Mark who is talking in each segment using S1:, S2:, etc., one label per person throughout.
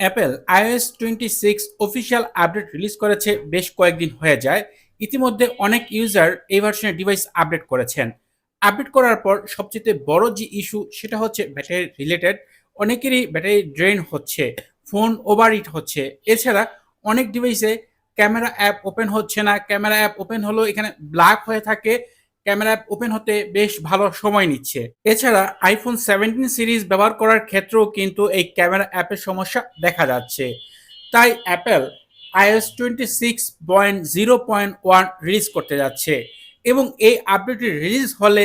S1: Apple iOS twenty six official update release করেছে বেশ কয়েকদিন হয়ে যায়। ইতিমধ্যে অনেক ইউজার এই ভার্সনের ডিভাইস আপডেট করেছেন। আপডেট করার পর সবচেয়ে বড় যে ইস্যু সেটা হচ্ছে ব্যাটারি রিলেটেড অনেকেরই ব্যাটারি ড্রেন হচ্ছে ফোন ওভার হিট হচ্ছে। এছাড়া অনেক ডিভাইসে ক্যামেরা অ্যাপ ওপেন হচ্ছে না। ক্যামেরা অ্যাপ ওপেন হলেও এখানে ব্ল্যাক হয়ে থাকে। ক্যামেরা অ্যাপ ওপেন হতে বেশ ভালো সময় নিচ্ছে। এছাড়া আইফোন সেভেন্টিন সিরিজ ব্যবহার করার ক্ষেত্রেও কিন্তু এই ক্যামেরা অ্যাপের সমস্যা দেখা যাচ্ছে। তাই Apple iOS twenty six point zero point one release করতে যাচ্ছে এবং এই আপডেটটি রিলিজ হলে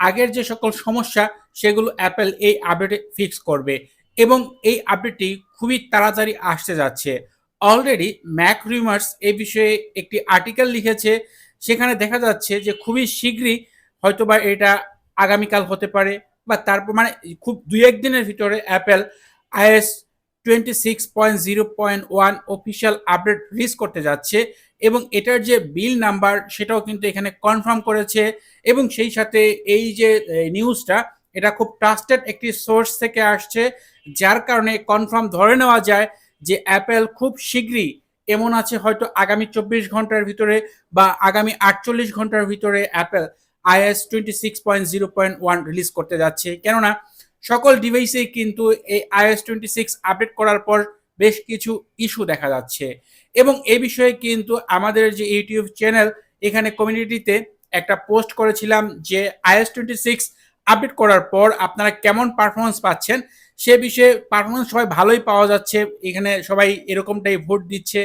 S1: আগের যে সকল সমস্যা সেগুলো অ্যাপেল এই আপডেটে ফিক্স করবে এবং এই আপডেটটি খুবই তাড়াতাড়ি আসতে যাচ্ছে। অলরেডি ম্যাক রিমার্স এই বিষয়ে একটি আর্টিকেল লিখেছে সেখানে দেখা যাচ্ছে যে খুবই শীঘ্রই হয়তোবা এটা আগামীকাল হতে পারে বা তারপর মানে খুব দুই এক দিনের ভিতরে Apple iOS twenty six point zero point one official update release করতে যাচ্ছে এবং এটার যে বিল নাম্বার সেটাও কিন্তু এখানে কনফার্ম করেছে এবং সেই সাথে এই যে নিউজটা এটা খুব ট্রাস্টেড একটি সোর্স থেকে আসছে, যার কারণে কনফার্ম ধরে নেওয়া যায় যে অ্যাপেল খুব শীঘ্রই এমন আছে হয়তো আগামী চব্বিশ ঘণ্টার ভিতরে বা আগামী আটচল্লিশ ঘণ্টার ভিতরে Apple iOS twenty six point zero point one release করতে যাচ্ছে। কেননা সকল ডিভাইসেই কিন্তু এই আইএস টোয়েন্টি সিক্স আপডেট করার পর বেশ কিছু ইস্যু দেখা যাচ্ছে। এবং এই বিষয়ে কিন্তু আমাদের যে ইউটিউব চ্যানেল এখানে কমিউনিটিতে একটা পোস্ট করেছিলাম যে আইএস টোয়েন্টি সিক্স আপডেট করার পর আপনারা কেমন পারফরমেন্স পাচ্ছেন, সে বিষয়ে পারফরমেন্স সবাই ভালোই পাওয়া যাচ্ছে, এখানে সবাই এরকমটাই ভোট দিচ্ছে।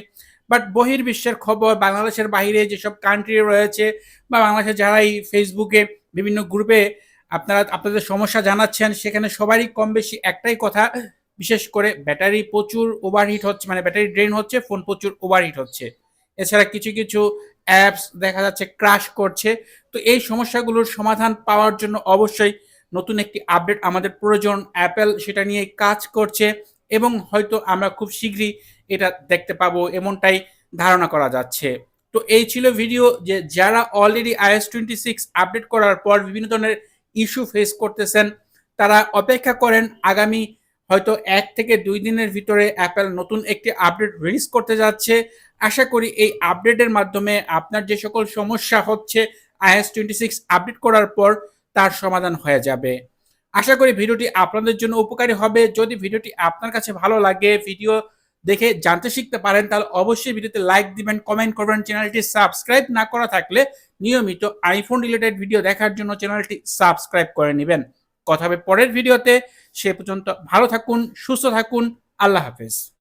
S1: বাট বহির্বিশ্বের খবর, বাংলাদেশের বাইরে যেসব কান্ট্রি রয়েছে বা বাংলাদেশের যারাই ফেসবুকে বিভিন্ন গ্রুপে আপনারা, আপনাদের সমস্যা জানাচ্ছেন, সেখানে সবারই কম বেশি একটাই কথা, বিশেষ করে ব্যাটারি প্রচুর ওভারহিট হচ্ছে মানে ব্যাটারি ড্রেন হচ্ছে ফোন প্রচুর ওভারহিট হচ্ছে। এছাড়া কিছু কিছু অ্যাপস দেখা যাচ্ছে ক্রাশ করছে। তো এই সমস্যাগুলোর সমাধান পাওয়ার জন্য অবশ্যই নতুন একটি আপডেট আমাদের প্রয়োজন। অ্যাপেল সেটা নিয়ে কাজ করছে এবং হয়তো আমরা খুব শীঘ্রই এটা দেখতে পাবো এমনটাই ধারণা করা যাচ্ছে। তো এই ছিল ভিডিও যে যারা already iOS twenty six update করার পর বিভিন্ন ধরনের ইস্যু ফেস করতেছেন, তারা অপেক্ষা করেন আগামী হয়তো এক থেকে দুই দিনের ভিতরে অ্যাপেল নতুন একটি আপডেট রিলিজ করতে যাচ্ছে। আশা করি এই আপডেটের মাধ্যমে আপনার যে সকল সমস্যা হচ্ছে আইএস টোয়েন্টি সিক্স আপডেট করার পর তার সমাধান হয়ে যাবে। আশা করি ভিডিওটি আপনাদের জন্য উপকারী হবে। যদি ভিডিওটি আপনার কাছে ভালো লাগে, ভিডিও দেখে জানতে শিখতে পারেন, তাহলে অবশ্যই ভিডিওতে লাইক দিবেন কমেন্ট করবেন, চ্যানেলটি সাবস্ক্রাইব না করা থাকলে নিয়মিত আইফোন রিলেটেড ভিডিও দেখার জন্য চ্যানেলটি সাবস্ক্রাইব করে নেবেন। কথা হবে পরের ভিডিওতে। সে পর্যন্ত ভালো থাকুন, সুস্থ থাকুন, আল্লাহ হাফেজ।